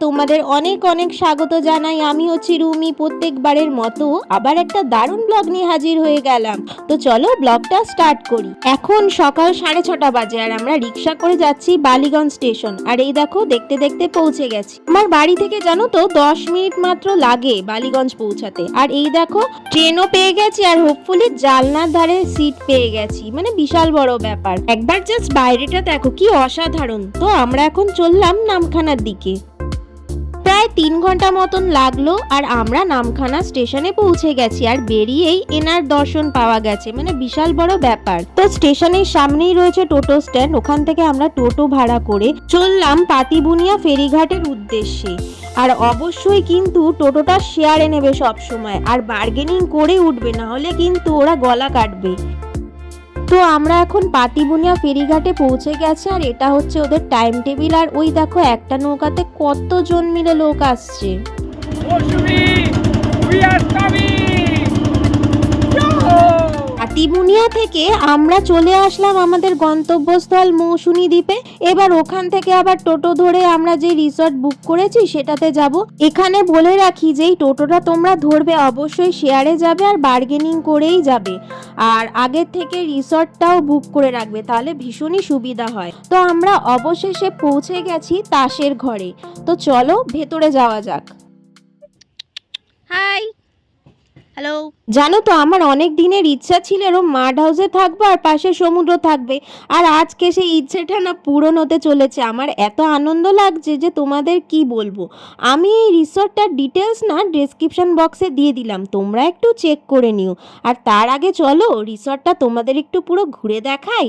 তোমাদের অনেক অনেক স্বাগত জানাই। আমি হচ্ছি রুমি, প্রত্যেকবারের মতো আবার একটা দারুণ ব্লগ নিয়ে হাজির হয়ে গেলাম। তো চলো ব্লগটা স্টার্ট করি। এখন সকাল সাড়ে ছটা বাজে আর আমরা রিক্সা করে যাচ্ছি বালিগঞ্জ স্টেশন আর এই দেখো, দেখতে দেখতে পৌঁছে গেছি। আমার বাড়ি থেকে জানো তো, দশ মিনিট মাত্র লাগে বালিগঞ্জ পৌঁছাতে। আর এই দেখো ট্রেনও পেয়ে গেছি আর হোপফুলি জালনার ধারে সিট পেয়ে গেছি। মানে বিশাল বড় ব্যাপার। একবার জাস্ট বাইরেটা দেখো, কি অসাধারণ। তো আমরা এখন চললাম নামখানার দিকে। প্রায় তিন ঘণ্টা মতন লাগল আর আমরা নামখানা স্টেশনে পৌঁছে গেছি আর বেরিয়েই এনার দর্শন পাওয়া গেছে। মানে বিশাল বড় ব্যাপার। তো স্টেশনের সামনেই রয়েছে টোটো স্ট্যান্ড। ওখান থেকে আমরা টোটো ভাড়া করে চললাম পাতিবুনিয়া ফেরিঘাটের উদ্দেশ্যে। আর অবশ্যই কিন্তু টোটোটা শেয়ারে নেবে সব সময় আর বার্গেনিং করে উঠবে না হলে কিন্তু ওরা গলা কাটবে। তো আমরা এখন পাতিবুনিয়া ফেরিঘাটে পৌঁছে গেছে আর এটা হচ্ছে ওদের টাইম টেবিল আর ওই দেখো একটা নৌকাতে কতজন মিলে লোক আসছে। পাতিবুনিয়া থেকে আমরা চলে আসলাম আমাদের গন্তব্যস্থল মৌসুনি দ্বীপে। এবার ওখান থেকে আবার টোটো ধরে আমরা যে রিসর্ট বুক করেছি সেটাতে যাব। এখানে বলে রাখি যে টোটোটা তোমরা ধরবে অবশ্যই শেয়ারে যাবে আর বার্গেনিং করেই যাবে। আর আগের থেকে রিসর্টটাও বুক করে রাখবে, তাহলে ভীষণই সুবিধা হয়। তো আমরা অবশেষে পৌঁছে গেছি তাসের ঘরে। তো চলো ভেতরে যাওয়া যাক। হাই হ্যালো জানো তো, আমার অনেক দিনের ইচ্ছা ছিল এরকম মাড হাউসে থাকব আর পাশে সমুদ্র থাকবে। আর আজকে সেই ইচ্ছেটা না পূরণ হতে চলেছে। আমার এত আনন্দ লাগছে যে তোমাদের কি বলব। আমি এই রিসর্টটার ডিটেলস না ডেসক্রিপশন বক্সে দিয়ে দিলাম। তোমরা একটু চেক করে নিও। আর তার আগে চলো, রিসর্টটা তোমাদের একটু পুরো ঘুরে দেখাই।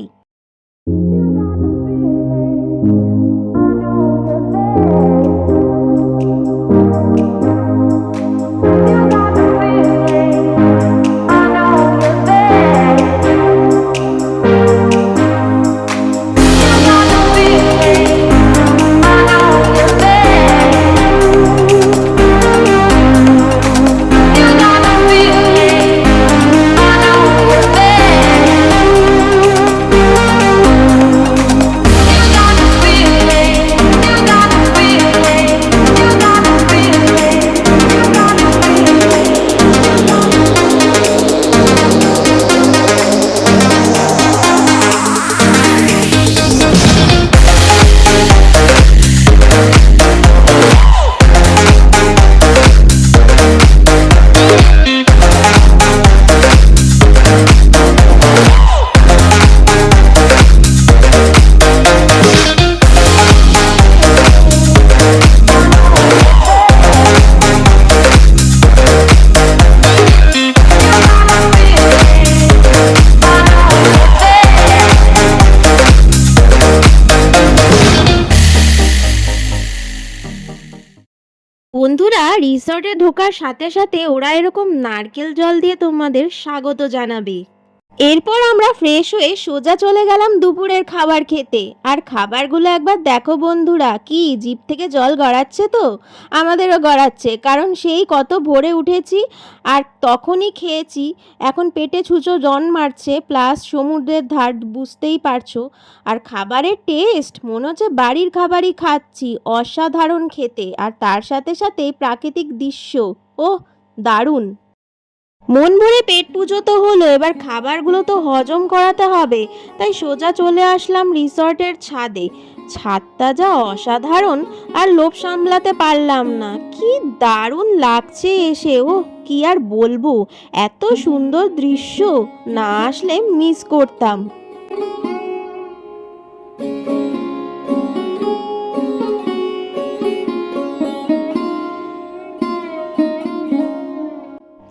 রিসর্টে ঢোকার সাথে সাথে ওরা এরকম নারকেল জল দিয়ে তোমাদের স্বাগত জানাবে। এরপর আমরা ফ্রেশ হয়ে সোজা চলে গেলাম দুপুরের খাবার খেতে। আর খাবারগুলো একবার দেখো বন্ধুরা, কি জিপ থেকে জল গড়াচ্ছে তো? আমাদেরও গড়াচ্ছে, কারণ সেই কত ভোরে উঠেছি আর তখনই খেয়েছি। এখন পেটে ছুঁচো জন মারছে প্লাস সমুদ্রের ধার, বুঝতেই পারছ। আর খাবারের টেস্ট মনে হচ্ছে বাড়ির খাবারই খাচ্ছি, অসাধারণ খেতে। আর তার সাথে সাথে প্রাকৃতিক দৃশ্য ও দারুণ। মন ভরে পেট পুজো তো হলো, এবার খাবারগুলো তো হজম করাতে হবে। তাই সোজা চলে আসলাম রিসর্টের ছাদে। ছাদটা যা অসাধারণ, আর লোভ সামলাতে পারলাম না। কি দারুণ লাগছে এসে, ও কি আর বলব? এত সুন্দর দৃশ্য, না আসলে মিস করতাম।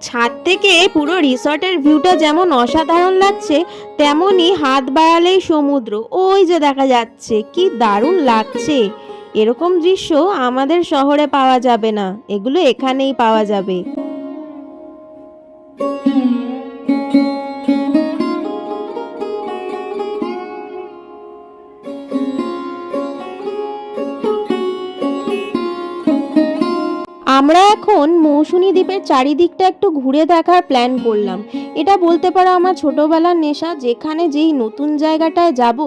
ছাদ থেকে পুরো রিসর্টের ভিউটা যেমন অসাধারণ লাগছে তেমনই হাত বাড়ালেই সমুদ্র। ওই যে দেখা যাচ্ছে, কি দারুণ লাগছে। এরকম দৃশ্য আমাদের শহরে পাওয়া যাবে না, এগুলো এখানেই পাওয়া যাবে। এখন মৌসুনী দ্বীপের চারিদিকটা একটু ঘুরে দেখার প্ল্যান করলাম। এটা বলতে পারো আমার ছোটবেলার নেশা, যেখানে যেই নতুন জায়গাটায় যাব,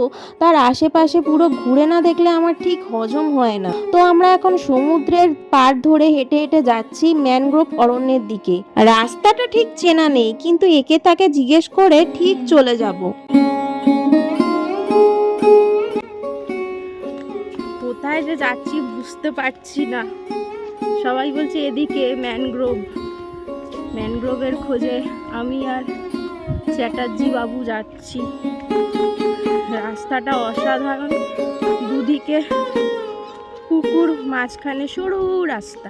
তার আশেপাশে পুরো ঘুরে না দেখলে আমার ঠিক হজম হয় না। তো আমরা এখন সমুদ্রের পার ধরে হেঁটে হেঁটে যাচ্ছি ম্যানগ্রোভ অরণ্যের দিকে। রাস্তাটা ঠিক চেনা নেই, কিন্তু একে তাকে জিজ্ঞেস করে ঠিক চলে যাব। কোথায় যে যাচ্ছি বুঝতে পারছি না। সবাই বলছে এদিকে ম্যানগ্রোভ। ম্যানগ্রোভের খোঁজে আমি আর চ্যাটার্জি বাবু যাচ্ছি। রাস্তাটা অসাধারণ। দুদিকে পুকুর, মাঝখানে সরু রাস্তা।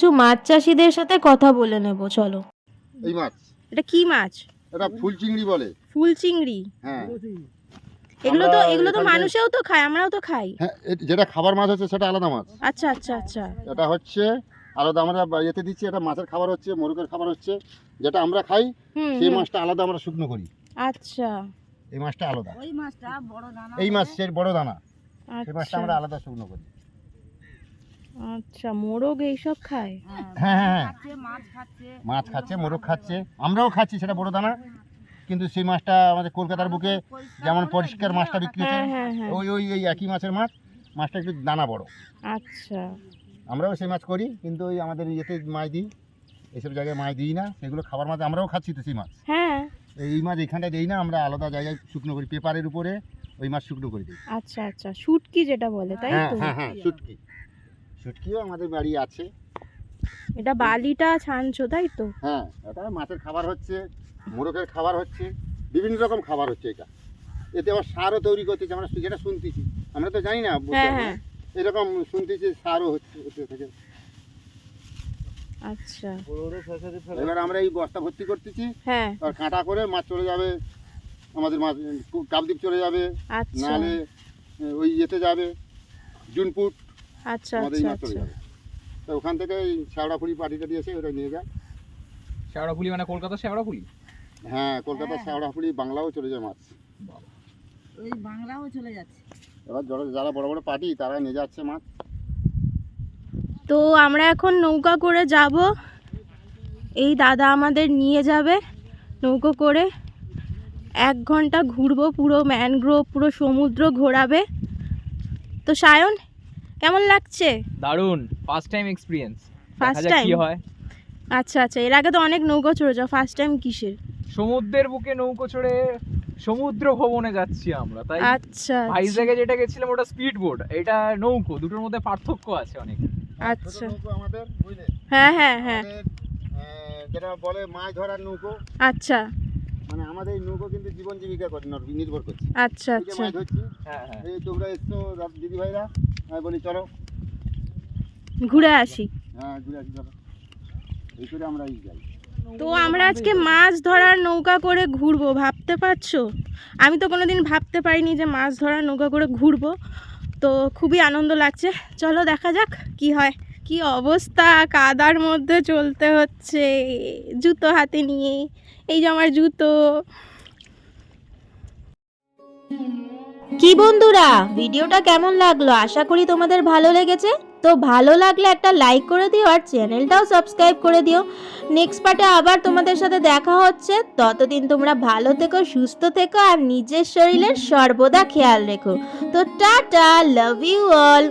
কিছু মাছ চাষিদের সাথে কথা বলে নেব চলো। এই মাছ। এটা কি মাছ? এটা ফুল চিংড়ি বলে। ফুল চিংড়ি? হ্যাঁ। এগুলো তো এগুলো তো মানুষেও তো খায় আমরাও তো খাই। হ্যাঁ যেটা খাবার মাছ হচ্ছে সেটা আলাদা মাছ। আচ্ছা আচ্ছা আচ্ছা। এটা হচ্ছে আলাদা আমরা ইয়েতে দিচ্ছি এটা মাছের খাবার হচ্ছে মোরগের খাবার হচ্ছে যেটা আমরা খাই সেই মাছটা আলাদা আমরা শুকনো করি। আচ্ছা। এই মাছটা আলাদা। ওই মাছটা বড় দানা এই মাছ সেই বড় দানা। সেই মাছটা আচ্ছা আমরা আলাদা শুকনো করি। আচ্ছা মোরগ এইসব খায়? হ্যাঁ হ্যাঁ হ্যাঁ। মাছ খাচ্ছে। মোরগ খাচ্ছে। আমরাও খাচ্ছি সেটা বড় দানা কিন্তু সেই মাছটা আমাদের কলকাতার বুকে যেমন পরিষ্কার মাছটা বিক্রি হচ্ছে হ্যাঁ ওই ওই ওই একই মাছের মাছ মাছটা একটু দানা বড়। আচ্ছা। আমরাও সেই মাছ করি কিন্তু ওই আমাদের ইয়েতে মাছ দিই এইসব জায়গায় মাছ দিই না সেগুলো খাবার মাছ আমরাও খাচ্ছি তো সেই মাছ। হ্যাঁ। এই মাছ এখানটায় দিই না আমরা আলাদা জায়গায় শুকনো করি পেপারের উপরে ওই মাছ শুকনো করে দিই। আচ্ছা আচ্ছা শুটকি যেটা বলে তাই তো? হ্যাঁ হ্যাঁ শুটকি। শুটকিও আমাদের বাড়ি আছে। এটা বালিটা ছানছো তাই তো? হ্যাঁ এটা মাছের খাবার হচ্ছে মোরগের খাবার হচ্ছে বিভিন্ন রকম খাবার হচ্ছে এটা। এতে আবার সারও তৈরি করতেছে আমরা যেটা শুনতেছি। আমরা তো জানি না হ্যাঁ। হ্যাঁ। এরকম শুনতেছি সারও হচ্ছে থাকে। আচ্ছা। এবার আমরা এই বস্তা ভর্তি করতেছি। হ্যাঁ। আর কাঁটা করে মাছ চলে যাবে আমাদের মাছ কাপদ্বীপ চলে যাবে। আচ্ছা। ওই ইয়েতে যাবে জুনপুট। আচ্ছা আমাদের আচ্ছা আচ্ছা। যাবে তো ওখান থেকে এই শ্যাওড়াফুলি পার্টি টাটি এসে ওটা নিয়ে যায়। শেওড়াফুলি মানে কলকাতা শেওড়াফুলি হ্যাঁ কলকাতা হ্যাঁ। শ্যাওড়াফুলি বাংলাও চলে যায় মাছ। ওই বাংলাও চলে যাচ্ছে। এবার যারা- যারা বড় বড় পার্টি তারা নিয়ে যাচ্ছে মাছ। তো আমরা এখন নৌকা করে যাব। এই দাদা আমাদের নিয়ে যাবে নৌকো করে। এক ঘণ্টা ঘুরবো পুরো ম্যানগ্রোভ পুরো সমুদ্র ঘোরাবে। তো সায়ন কেমন লাগছে? দারুণ first time experience first time কি হয়। আচ্ছা আচ্ছা এর আগে তো অনেক নৌকো চড়েছ ফার্স্ট টাইম কিসের? সমুদ্রের বুকে নৌকো চড়ে সমুদ্র ভবনে যাচ্ছি আমরা তাই? আচ্ছা ভাইজ্যাগে যেটা গেছিলাম ওটা স্পিড বোট এটা নৌকো দুটোর মধ্যে পার্থক্য আছে অনেক। আচ্ছা। আমাদের বুঝলে? হ্যাঁ হ্যাঁ হ্যাঁ। যেটা বলে মাছ ধরার নৌকো। আচ্ছা। মানে আমাদের এই নৌকো কিন্তু জীবন জীবিকা করে নির্ভর করছে। আচ্ছা আচ্ছা। মাছ ধরছি হ্যাঁ হ্যাঁ। এই তোমরা এসছো রাত- দিদি ভাইরা আমি বলি চলো। ঘুরে আসি। হ্যাঁ ঘুরে আসি চলো। এই করে আমরা এই যাই। তো আমরা আজকে মাছ ধরার নৌকা করে ঘুরবো ভাবতে পারছ? আমি তো কোনোদিন ভাবতে পারিনি যে মাছ ধরার নৌকা করে ঘুরবো। তো খুবই আনন্দ লাগছে। চলো দেখা যাক কি হয়। কি অবস্থা? কাদার মধ্যে চলতে হচ্ছে। জুতো হাতে নিয়ে। এই যে আমার জুতো। কি বন্ধুরা, ভিডিওটা কেমন লাগল? আশা করি তোমাদের ভালো লেগেছে। তো ভালো লাগলে একটা লাইক করে দিও আর চ্যানেলটাও সাবস্ক্রাইব করে দিও। নেক্সট পার্টে আবার তোমাদের সাথে দেখা হচ্ছে। ততদিন তোমরা ভালো থেকো, সুস্থ থেকো আর নিজের শরীরের সর্বদা খেয়াল রেখো। তো টাটা লাভ ইউ অল